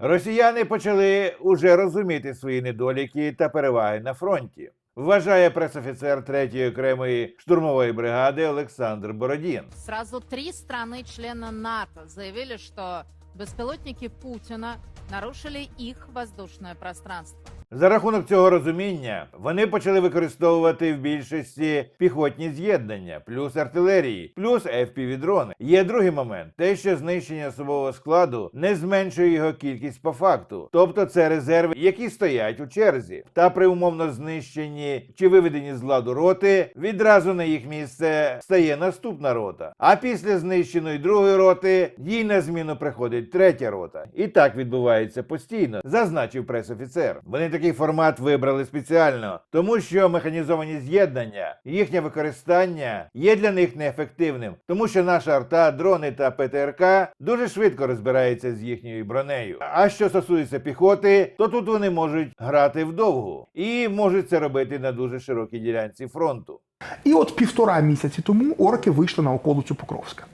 Росіяни почали уже розуміти свої недоліки та переваги на фронті. Вважає пресофіцер 3-ї окремої штурмової бригади Олександр Бородін. Сразу три страни-члена НАТО заявили, що безпілотники Путіна нарушили їх воздушне пространство. За рахунок цього розуміння вони почали використовувати в більшості піхотні з'єднання, плюс артилерії, плюс FPV-дрони. Є другий момент: те, що знищення особового складу не зменшує його кількість по факту, тобто це резерви, які стоять у черзі, та при умовно знищенні чи виведенні з ладу роти відразу на їх місце стає наступна рота. А після знищеної другої роти їй на зміну приходить третя рота. І так відбувається постійно, зазначив пресофіцер. Вони такий формат вибрали спеціально, тому що механізовані з'єднання, їхнє використання є для них неефективним, тому що наша арта, дрони та ПТРК дуже швидко розбираються з їхньою бронею. А що стосується піхоти, то тут вони можуть грати вдовгу і можуть це робити на дуже широкій ділянці фронту. І от півтора місяці тому орки вийшли на околицю Покровська.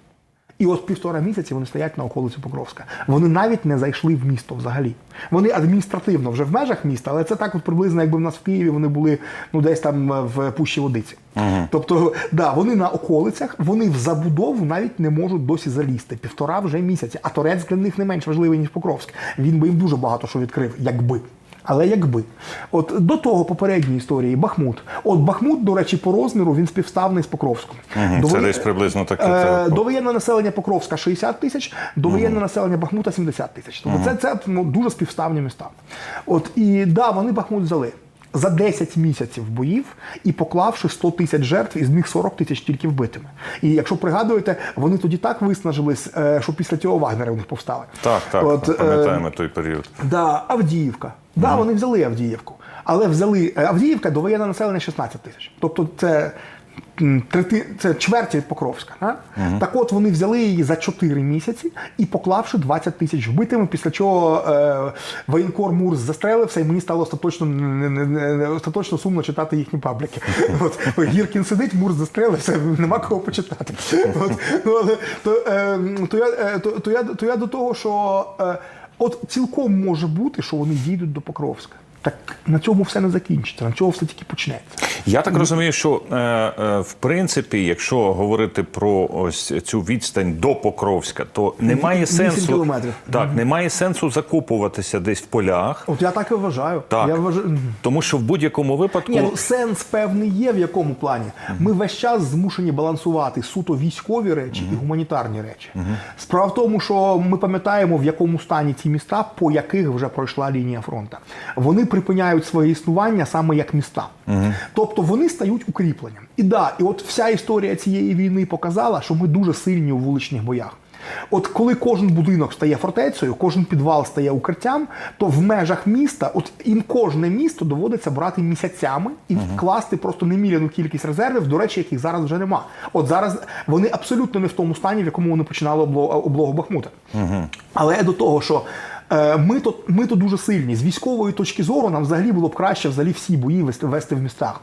І от півтора місяці вони стоять на околиці Покровська. Вони навіть не зайшли в місто взагалі. Вони адміністративно вже в межах міста, але це так от приблизно, якби в нас в Києві вони були ну десь там е, в Пущі Водиці. Тобто, да, вони на околицях, вони в забудову навіть не можуть досі залізти. Півтора вже місяці. А Торецьк для них не менш важливий, ніж Покровськ. Він би їм дуже багато що відкрив, якби. Але якби. От до того попередньої історії Бахмут. От Бахмут, до речі, по розміру він співставний з Покровськом. Мгм, Довоє- це десь приблизно таке, Е, довоєнне населення Покровська 60 тисяч, довоєнне населення Бахмута 70 тисяч. Тобто це, це ну, дуже співставні міста. От і да, вони Бахмут взяли. За 10 місяців боїв і поклавши 100 тисяч жертв, із них 40 тисяч тільки вбитими. І якщо пригадуєте, вони тоді так виснажились, е, що після цього Вагнери у них повстали. Так, так, От, е, пам'ятаємо той період. Да, Авдіївка. Да, вони взяли Авдіївку. Але взяли е, Авдіївка довоєнне населення 16 тисяч. Тобто це. Трети, це чверть від Покровська. А? Так от вони взяли її за 4 місяці і поклавши 20 тисяч вбитими, після чого е, воєнкор Мурс застрелився, і мені стало остаточно, не- не- не- не- остаточно сумно читати їхні пабліки. От, Гіркін сидить, Мурс застрелився, нема кого почитати. От, ну, але, то, е, то, я, е, то, то, я, то я до того, що е, от цілком може бути, що вони дійдуть до Покровська. Так на цьому все не закінчиться, на цьому все тільки почнеться. Я так розумію, що е, е, в принципі, якщо говорити про ось цю відстань до Покровська, то немає сенсу так, немає сенсу закупуватися десь в полях, От я так і вважаю. Так. Я вважаю... тому що в будь-якому випадку Ні, ну сенс певний є в якому плані. Ми весь час змушені балансувати суто військові речі і гуманітарні речі. Справа в тому, що ми пам'ятаємо, в якому стані ці міста, по яких вже пройшла лінія фронту. Вони припиняють своє існування саме як міста. Тобто вони стають укріпленням. І да, і от вся історія цієї війни показала, що ми дуже сильні у вуличних боях. От коли кожен будинок стає фортецею, кожен підвал стає укриттям, то в межах міста, от їм кожне місто доводиться брати місяцями і вкласти просто неміряну кількість резервів, до речі, яких зараз вже нема. От зараз вони абсолютно не в тому стані, в якому вони починали облогу Бахмута. Але до того, що ми то, ми то дуже сильні. З військової точки зору нам взагалі було б краще взагалі всі бої вести, вести в містах.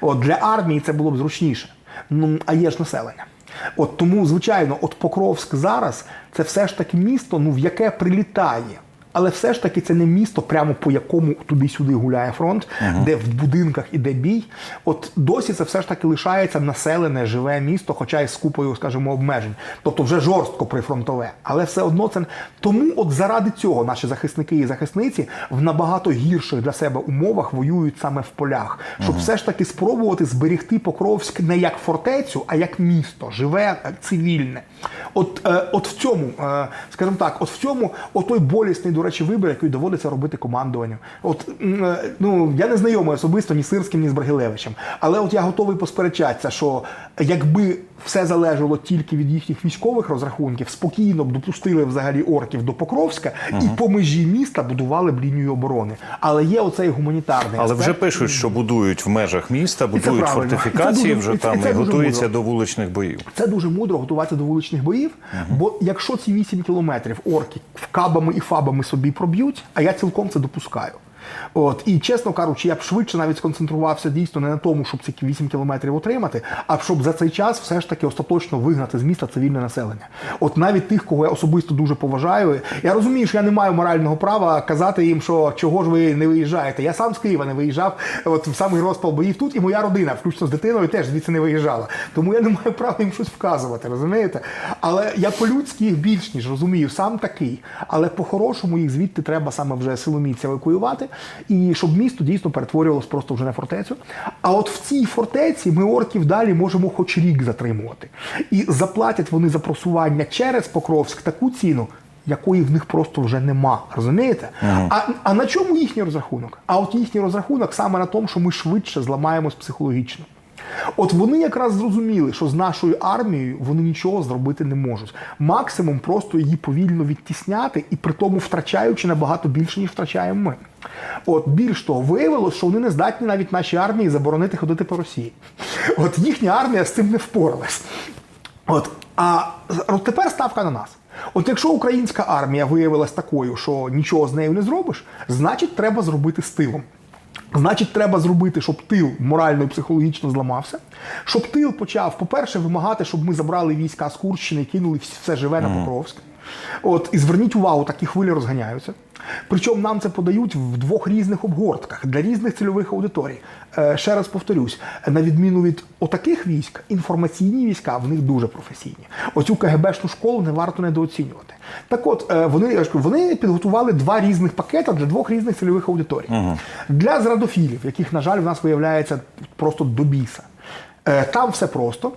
От для армії це було б зручніше. Ну а є ж населення. От тому, звичайно, от Покровськ зараз це все ж таки місто, ну в яке прилітає. Але все ж таки це не місто, прямо по якому туди-сюди гуляє фронт, де в будинках іде бій. От досі це все ж таки лишається населене, живе місто, хоча й з купою, скажімо, обмежень. Тобто вже жорстко прифронтове. Але все одно це тому, от заради цього наші захисники і захисниці в набагато гірших для себе умовах воюють саме в полях, щоб все ж таки спробувати зберегти Покровськ не як фортецю, а як місто, живе, е, цивільне. От, е, от в цьому, е, скажімо так, от в цьому отой болісний, до речі, вибір, який доводиться робити командуванню. От е, ну я не знайомий особисто ні з Сирським, ні з Брагилевичем. Але от я готовий посперечатися, що якби все залежало тільки від їхніх військових розрахунків, спокійно б допустили взагалі орків до Покровська і по межі міста будували б лінію оборони. Але є оцей гуманітарний Але вже пишуть, що будують в межах міста, будують фортифікації дуже- вже і це- там і це і готуються мудро. до вуличних боїв. Це дуже мудро готуватися до вуличних боїв, бо якщо ці 8 кілометрів орки кабами і фабами собі проб'ють, а я цілком це допускаю. От і чесно кажучи, я б швидше навіть сконцентрувався дійсно не на тому, щоб ці 8 кілометрів отримати, а щоб за цей час все ж таки остаточно вигнати з міста цивільне населення. От навіть тих, кого я особисто дуже поважаю. Я розумію, що я не маю морального права казати їм, що чого ж ви не виїжджаєте. Я сам з Києва не виїжджав. От в самий розпал боїв тут, і моя родина, включно з дитиною, теж звідси не виїжджала. Тому я не маю права їм щось вказувати, розумієте? Але я по-людськи їх більш ніж розумію, сам такий. Але по-хорошому їх звідти треба саме вже силоміць евакуювати, і щоб місто дійсно перетворювалося просто вже на фортецю. А от в цій фортеці ми орків далі можемо хоч рік затримувати. І заплатять вони за просування через Покровськ таку ціну. Якої в них просто вже нема, розумієте? А, а на чому їхній розрахунок? А от їхній розрахунок саме на тому, що ми швидше зламаємось психологічно. От вони якраз зрозуміли, що з нашою армією вони нічого зробити не можуть. Максимум просто її повільно відтісняти і при тому втрачаючи набагато більше, ніж втрачаємо ми. От більш того, виявилось, що вони не здатні навіть нашій армії заборонити ходити по Росії. От їхня армія з цим не впоралась. От, а от тепер ставка на нас. От якщо українська армія виявилась такою, що нічого з нею не зробиш, значить треба зробити з тилом. Значить, треба зробити, щоб тил морально і психологічно зламався, щоб тил почав, по-перше, вимагати, щоб ми забрали війська з Курщини і кинули все живе на Покровськ. От, і зверніть увагу, такі хвилі розганяються. Причому нам це подають в двох різних обгортках для різних цільових аудиторій. Е, ще раз повторюсь, на відміну від отаких військ, інформаційні війська в них дуже професійні. Оцю КГБшну школу не варто недооцінювати. Так от, е, вони, я ж кажу, вони підготували два різних пакети для двох різних цільових аудиторій. Для зрадофілів, яких, на жаль, в нас виявляється просто до біса. Е, Там все просто.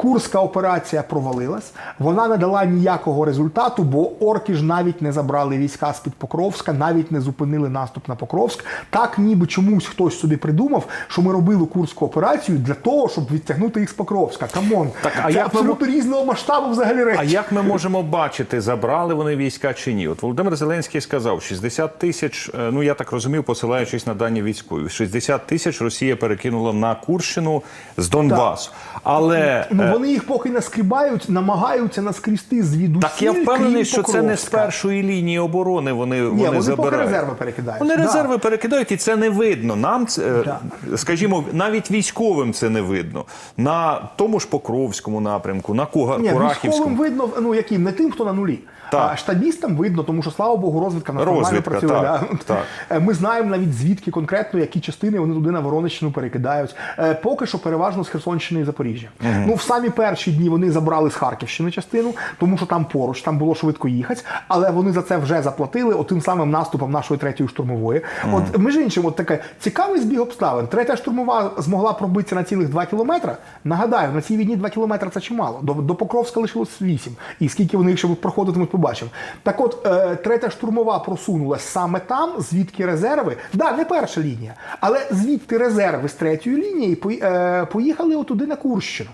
Курська операція провалилась, вона не дала ніякого результату, бо орки ж навіть не забрали війська з-під Покровська, навіть не зупинили наступ на Покровськ. Так, ніби чомусь хтось собі придумав, що ми робили курську операцію для того, щоб відтягнути їх з Покровська. Камон, Так, а це як абсолютно різного масштабу взагалі речі. А як ми можемо бачити, забрали вони війська чи ні? От Володимир Зеленський сказав, 60 тисяч, е, ну я так розумів, посилаючись на дані військові, 60 тисяч Росія перекинула на Курщину з Донбасу. Але Ну вони їх поки наскрібають, намагаються наскрізти звідусіль, так я впевнений, що це не з першої лінії оборони вони, Ні, вони, вони забирають. поки резерви перекидають. Вони Да. резерви перекидають, і це не видно. Нам це, е, Да. скажімо, навіть військовим це не видно. На тому ж Покровському напрямку, на Куга- Ні, Курахівському. військовим видно, ну яким не тим, хто на нулі. Так. А штабістам видно, тому що слава Богу, розвідка на Розвідка, працює. так, да. так. Е, Ми знаємо навіть звідки конкретно які частини вони туди на Ворониччину перекидають. Е, Поки що переважно з Херсонщини і Запоріжжя. Ну в самі перші дні вони забрали з Харківщини частину, тому що там поруч, там було швидко їхати, але вони за це вже заплатили отим самим наступом нашої третьої штурмової. От між іншим, от таке цікавий збіг обставин. Третя штурмова змогла пробитися на цілих 2 кілометри. Нагадаю, на цій війні 2 кілометри це чимало. До, до Покровська лишилось 8. І скільки вони ще проходитимуть, побачимо. Так от, е, третя штурмова просунулась саме там, звідки резерви. Да, не перша лінія, але звідти резерви з третьої лінії е, поїхали отуди на Курщину.